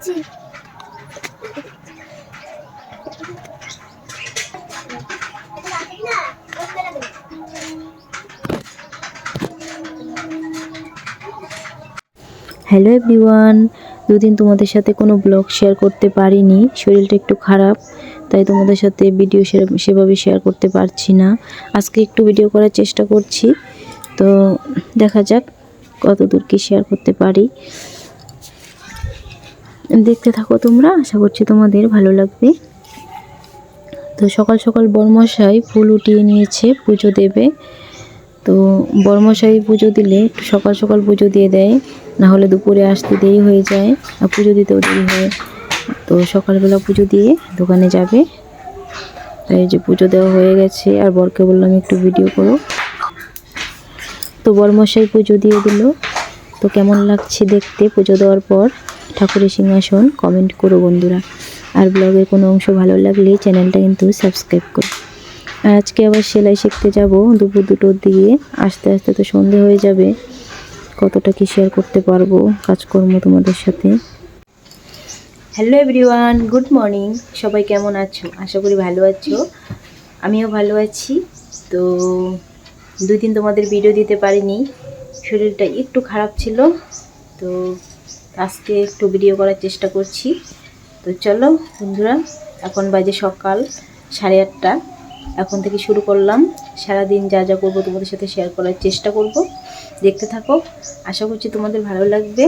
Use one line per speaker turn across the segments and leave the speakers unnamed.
দেখেছি
hello everyone দুদিন তোমাদের সাথে কোনো ব্লগ শেয়ার করতে পারিনি, শরীরটা একটু খারাপ, তাই তোমাদের সাথে ভিডিও সেভাবে শেয়ার করতে পারছি না। আজকে একটু ভিডিও করার চেষ্টা করছি, তো দেখা যাক কত দূর কি শেয়ার করতে পারি। দেখতে থাকো তোমরা। আশা করছি তোমাদের ভালো লাগবে। তো সকাল সকাল বর্মশাই ফুল উঠিয়ে নিয়েছে পুজো দেবে। তো বর্মশাই পুজো দিলে একটু সকাল সকাল পুজো দিয়ে দেয়। না হলে দুপুরে আসতে দেরি হয়ে যায় আর পুজো দিতেও দেরি হয়। তো সকালবেলা পুজো দিয়ে দোকানে যাবে। তাই যে পুজো দেওয়া হয়ে গেছে। আর বরকে বললাম একটু ভিডিও করো। তো বর্মশাই পুজো দিয়ে দিল। তো কেমন লাগছে দেখতে পুজো দেওয়ার পর? ঠাকুরের সিংহাসন কমেন্ট করো বন্ধুরা। আর ব্লগের কোনো অংশ ভালো লাগলে চ্যানেলটা কিন্তু সাবস্ক্রাইব করো। আর আজকে আবার সেলাই শিখতে যাব। দুপুর দুটোর দিকে আস্তে আস্তে তো সন্ধে হয়ে যাবে। কতটা কি শেয়ার করতে পারব কাজকর্ম তোমাদের সাথে? হ্যালো এভরিওয়ান গুড মর্নিং সবাই কেমন আছো? আশা করি ভালো আছো। আমিও ভালো আছি। তো দুই দিন তোমাদের ভিডিও দিতে পারিনি। শরীরটা একটু খারাপ ছিল। তো আজকে একটু ভিডিও করার চেষ্টা করছি। তো চলো বন্ধুরা, এখন বাজে সকাল সাড়ে আটটা। এখন থেকে শুরু করলাম। সারাদিন যা যা করব তোমাদের সাথে শেয়ার করার চেষ্টা করব। দেখতে থাকো। আশা করছি তোমাদের ভালো লাগবে।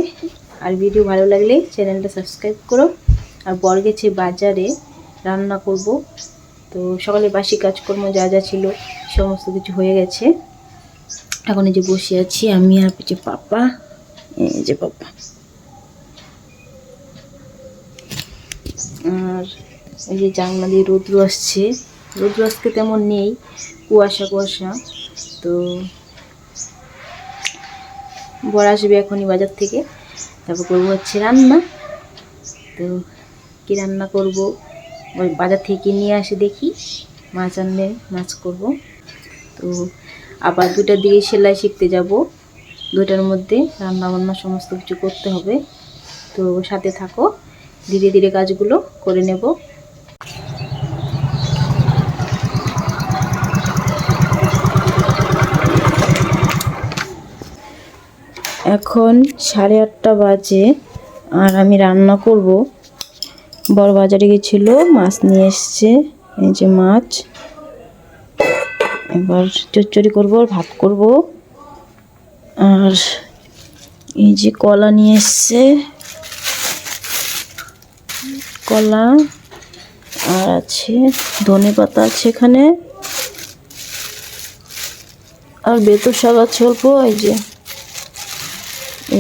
আর ভিডিও ভালো লাগলে চ্যানেলটা সাবস্ক্রাইব করো। আর বর গেছে বাজারে রান্না করব। তো সকালে বাসি কাজকর্ম যা যা ছিল সমস্ত কিছু হয়ে গেছে। এখন এই যে বসে আছি আমি আর পিছিয়ে পাপা। এই যে পাপা। আর এই যে জানলা দিয়ে রৌদ্র আসছে, রৌদ্র আজকে তেমন নেই, কুয়াশা কুয়াশা। তো বড় আসবে এখনই বাজার থেকে, তারপর করব হচ্ছে রান্না। তো কী রান্না করব? ওই বাজার থেকে নিয়ে আসে দেখি, মাছ আনলে মাছ করব। তো আবার দুটার দিকে সেলাই শিখতে যাব দুটার মধ্যে রান্না বান্না সমস্ত কিছু করতে হবে। তো সাথে থাকো। ধীরে ধীরে কাজগুলো করে নেব। এখন সাড়ে আটটা বাজে আর আমি রান্না করব। বড় বাজারে গেছিল, মাছ নিয়ে এসছে, এই যে মাছ। এবার চচ্চড়ি করব, ভাত করব। আর এই যে কলা নিয়ে এসছে কলা আর আছে ধনে পাতা আছে এখানে। আর বেতর শাক আছে অল্প, এই যে।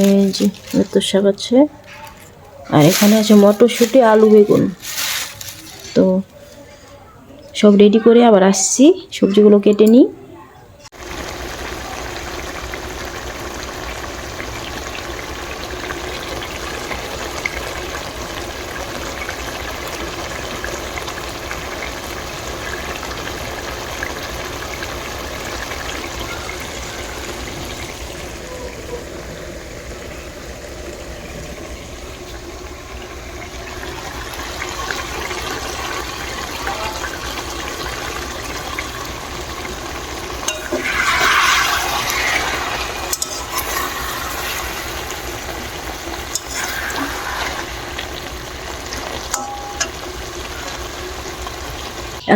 এই যে বেতর শাক আছে। আর এখানে আছে মটরশুঁটি, আলু বেগুন। তো সব রেডি করে আবার আসছি, সবজিগুলো কেটে নিই।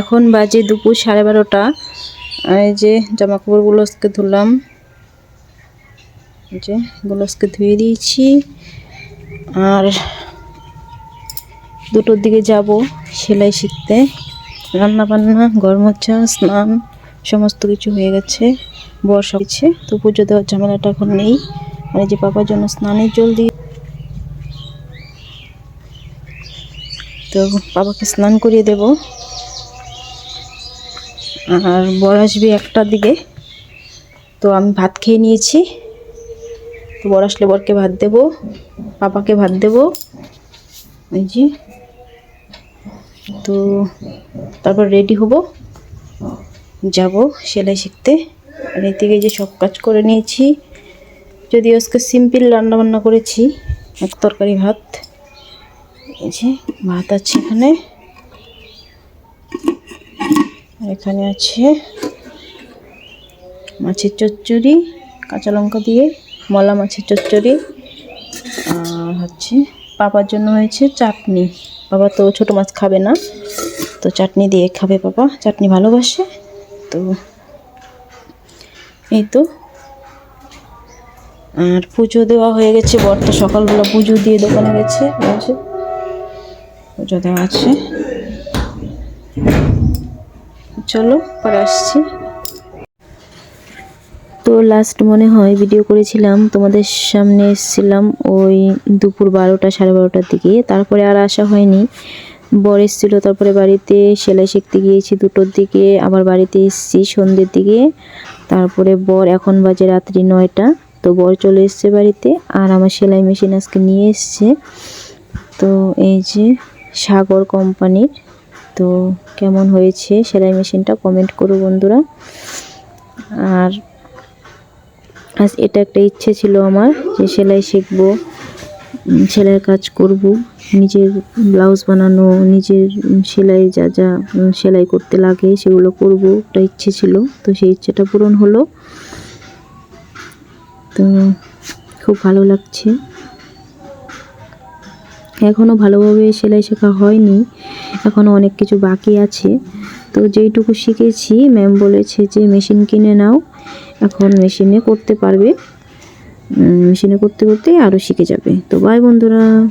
এখন বাজে দুপুর সাড়ে বারোটা। এই যে জামা কাপড়গুলো আজকে ধুলাম। যে এগুলো আজকে ধুয়ে দিয়েছি। আর দুটোর দিকে যাব সেলাই শিখতে। রান্না বান্না ঘর মোছা স্নান, সমস্ত কিছু হয়ে গেছে। বর্ষা হচ্ছে তো পুজো দেওয়ার ঝামেলাটা এখন নেই। এই যে পাপার জন্য স্নানের জল দিয়ে তো বাবাকে স্নান করিয়ে দেবো। আর বর আসবে একটার দিকে। তো আমি ভাত খেয়ে নিয়েছি। তো বর আসলে বরকে ভাত দেব, পাপাকে ভাত দেব। এই যে। তো তারপর রেডি হব। যাব সেলাই শিখতে। আর এই যে সব কাজ করে নিয়েছি। যদি আজকে সিম্পল রান্না বান্না করেছি, এক তরকারি ভাত। এই যে ভাত আছে এখানে। এখানে আছে মাছের চচ্চড়ি, কাঁচা লঙ্কা দিয়ে মলা মাছের চচ্চড়ি, আর হচ্ছে পাপার জন্য হয়েছে চাটনি। বাবা তো ছোটো মাছ খাবে না, তো চাটনি দিয়ে খাবে বাবা চাটনি ভালোবাসে, তো এই তো। আর পুজো দেওয়া হয়ে গেছে, বরটা সকালবেলা পুজো দিয়ে দোকানে গেছে পুজো দেওয়া আছে। চলো, পরে আসছি। তো লাস্ট মনে হয় ভিডিও করেছিলাম, তোমাদের সামনে এসেছিলাম ওই দুপুর বারোটা, সাড়ে বারোটার দিকে। তারপরে আর আসা হয়নি। বর এসেছিল, তারপরে বাড়িতে, সেলাই শিখতে গিয়েছি দুটোর দিকে, আবার বাড়িতে এসেছি সন্ধ্যের দিকে। তারপরে বর এখন বাজে রাত্রি নয়টা, তো বর চলে এসছে বাড়িতে, আর আমার সেলাই মেশিন আজকে নিয়ে এসছে। তো এই যে সাগর কোম্পানির, তো কেমন হয়েছে সেলাই মেশিনটা কমেন্ট করো বন্ধুরা। আর আজ এটা একটা ইচ্ছে ছিল আমার যে সেলাই শিখব সেলাইয়ের কাজ করব, নিজের ব্লাউজ বানানো, নিজের সেলাই যা যা সেলাই করতে লাগে সেগুলো করব, একটা ইচ্ছে ছিল। তো সেই ইচ্ছেটা পূরণ হলো। তো খুব ভালো লাগছে। এখনও ভালোভাবে সেলাই শেখা হয়নি এখনও অনেক কিছু বাকি আছে। তো যেইটুকু শিখেছি, ম্যাম বলেছে যে মেশিন কিনে নাও, এখন মেশিনে করতে পারবে। মেশিনে করতে করতে আরও শিখে যাবে। তো বাই বন্ধুরা।